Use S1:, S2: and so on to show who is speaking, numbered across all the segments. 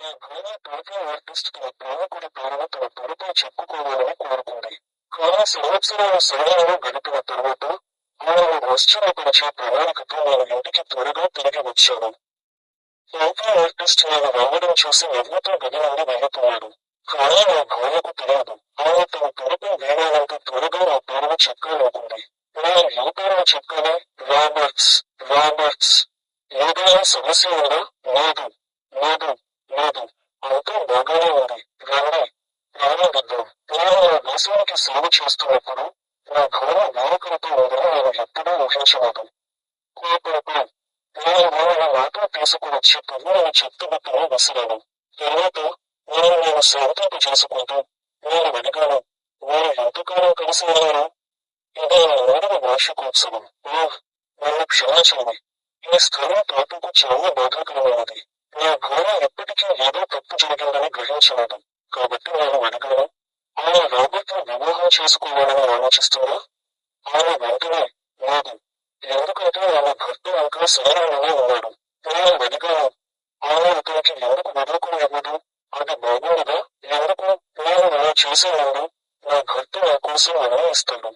S1: ఆ భార్య tattoo artist తన ప్రేమికుడి పేరును తన తొలిపై చెప్పుకోవాలని కోరుకుంది. కానీ సంవత్సరాల సమయంలో గడిపిన తర్వాత ఆమెను ఆశ్చర్యపరిచే ప్రణాళికతో నేను ఇంటికి త్వరగా తిరిగి వచ్చాను. టాటూ ఆర్టిస్ట్ నేను రావడం చూసి నవ్వుతూ గది నుండి వెళ్ళిపోయాడు. కానీ నా భార్యకు తెలియదు. ఆమె తన తరపు వేయాలంటే త్వరగా నా పేరును చెక్కాలనుకుంది నేను ఏ పేరును చెక్కాలి రాబర్ట్స్ రాబర్ట్స్ ఏదైనా సమస్య ఉందా? లేదు లేదు అంతా బాగానే ఉంది రండి ప్రారంభిద్దాం నేను నా దేశానికి సేవ చేస్తున్నప్పుడు నా భార్య వేరొకరితో ఉందని నేను ఎప్పుడూ ఊహించలేదు. కోపంతో నేను నేను నాతో తీసుకువచ్చి పువ్వులను చెత్తబుట్టలో విసిరాను తర్వాత నేను నేను శాంతింపు చేసుకుంటూ నేను అడిగాను నేను ఎంతకాలం కలిసి ఉన్నాను ఇది నా మూడవ వార్షికోత్సవం. నన్ను క్షమించండి. ఈ స్థలం తాటుకు చాలా బాధాకరమైనది. నా భార్య ఎప్పటికీ ఏదో తప్పు జరిగిందని గ్రహించలేదు. కాబట్టి నేను అడిగాను ఆమె రాబర్ట్ వివాహం చేసుకోవాలని ఆలోచిస్తుందా ఆమె వెంటనే లేదు ఎందుకంటే ఆమె భర్త ఇంకా సరైననే ఉన్నాడు. నేను వెదిగాను ఆమె అతనికి ఎందుకు వదులుకుని ఇవ్వదు అది బాగుండదా? ఎందుకు నేను అలా చేసే ముందు నా భర్త నా కోసం అన్నీ ఇస్తాడు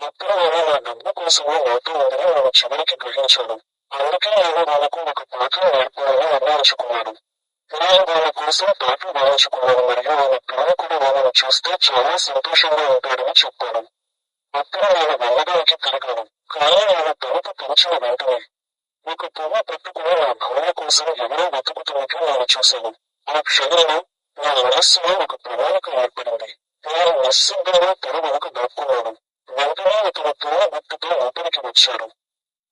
S1: అప్పుడు ఆమె నా డబ్బు కోసమే నాతో ఉందని ఆమె చివరికి గ్రహించాడు. అందుకే నేను మనకు ఒక పాఠం నేర్పాలని నిర్ణయించుకున్నాడు నేను కోసం తాటు వేయించుకున్నాను మరియు ఆమె ప్రేమికుడు వాళ్ళని చూస్తే చాలా సంతోషంగా ఉంటాడని చెప్పాను. అప్పుడు నేను వెళ్ళడానికి తిరిగాను. కానీ నేను తలుపు తెరిచిన వెంటనే ఒక పువ్వు పట్టుకుని నా భార్య కోసం ఎవరో వెతుకుతున్నట్లు నేను చూశాను. ఆ క్షణంలో నా మనస్సులో ఒక ప్రణాళిక ఏర్పడింది. నేను నిశ్శబ్దంగా తెర వెనుక దాక్కున్నాను. వెంటనే అతను పువ్వు గుర్తుతో లోపలికి వచ్చాడు.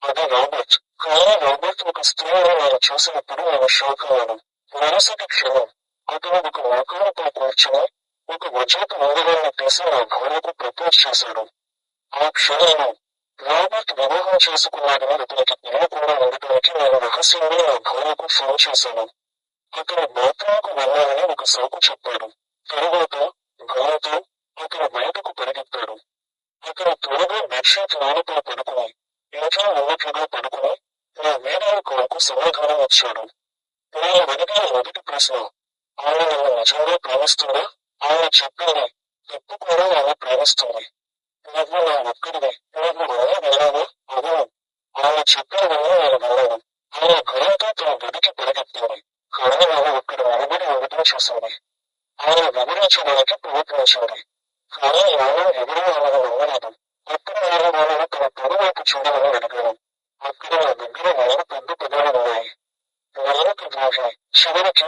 S1: అది రాబర్ట్. కానీ రాబర్ట్ ఒక స్త్రీని నేను చూసినప్పుడు నేను షాక్ అయ్యాను. మరుసటి క్షణం అతను ఒక మోకాలపై కూర్చుని ఒక వజ్రపు ఉంగరాన్ని తీసి నా భార్యకు ప్రపోజ్ చేశాడు. ఆ క్షణంలో రాబర్ట్ వివాహం చేసుకున్నాడని అతనికి తెలియకుండా ఉండటానికి నేను రహస్యంగా నా భార్యకు ఫోన్ చేశాను. అతను బాత్రూంకు వెళ్ళాలని ఒక సాకు చెప్పాడు. తరువాత భయంతో అతను బయటకు పరిగెత్తాడు. అతను త్వరగా బెడ్షీట్ నేలపై పడుకుని ఇంట్లో ఉన్నట్లుగా పడుకుని నా వీడియో కాల్కు సమాధానం వచ్చాడు నేను అడిగిన మొదటి ప్రశ్న ఆమె నన్ను నిజంగా ప్రేమిస్తుందా ఆమె చెప్పింది తప్పు కూడా ఆమె ప్రేమిస్తుంది నువ్వు నా ఒక్కడివి నువ్వు అలా వెళ్ళావా? అవును ఆమె చెప్పిన చెప్పినవన్నీ నేను వెళ్ళాను. ఆమె భయంతో తన గదికి పరిగెత్తింది. కానీ నేను ఇక్కడ నిలబడి ఉండటం చూసింది. ఆమె వివరించడానికి ప్రయత్నించింది. కానీ ఆమె ఎవరూ ఆమెను నమ్మలేదు అప్పుడు నేను వాళ్ళని తన పొడవైపు చూడాలని అడిగాను. అక్కడ నా దగ్గర వాళ్ళ పెద్ద పదాలు ఉన్నాయి. Maria Pedrosa, chegou aqui,